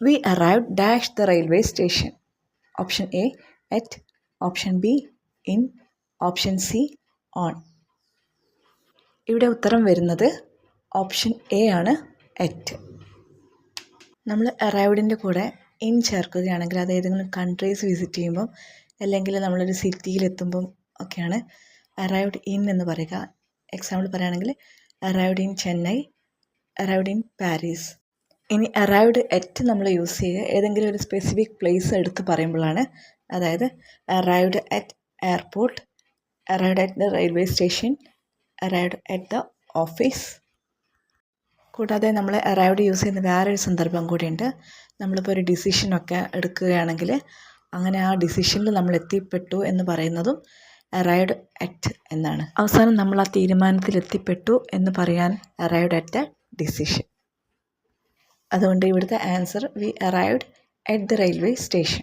We arrive dash the railway station option A at option B in option C on ഇവിടെ ഉത്തരം വരുന്നത് option A ആണ് at നമ്മൾ അറൈവ്ഡിന്റെ കൂടെ ഇൻ ചേർക്കുകയാണെങ്കിൽ അത് ഏതെങ്കിലും കൺട്രീസ് വിസിറ്റ് ചെയ്യുമ്പം അല്ലെങ്കിൽ നമ്മളൊരു സിറ്റിയിലെത്തുമ്പം ഒക്കെയാണ് അറൈവ്ഡ് ഇൻ എന്ന് പറയുക. എക്സാമ്പിൾ പറയുകയാണെങ്കിൽ arrived in Chennai arrived in Paris ഇനി അറൈവ്ഡ് എറ്റ് നമ്മൾ യൂസ് ചെയ്യുക ഏതെങ്കിലും ഒരു സ്പെസിഫിക് പ്ലേസ് എടുത്ത് പറയുമ്പോഴാണ് അതായത് arrived at airport arrived at the railway station arrived at the office കൂടാതെ നമ്മൾ അറൈവ്ഡ് യൂസ് ചെയ്യുന്ന വേറൊരു സന്ദർഭം കൂടിയുണ്ട്. നമ്മളിപ്പോൾ ഒരു ഡിസിഷനൊക്കെ എടുക്കുകയാണെങ്കിൽ അങ്ങനെ ആ ഡിസിഷനിൽ നമ്മൾ എത്തിപ്പെട്ടു എന്ന് പറയുന്നതും അറൈവ്ഡ് അറ്റ് എന്നാണ്. അവസാനം നമ്മൾ ആ തീരുമാനത്തിൽ എത്തിപ്പെട്ടു എന്ന് പറയാൻ അറൈവ്ഡ് അറ്റ് എ ഡിസിഷൻ അതുകൊണ്ട് ഇവിടുത്തെ answer we arrived at the railway station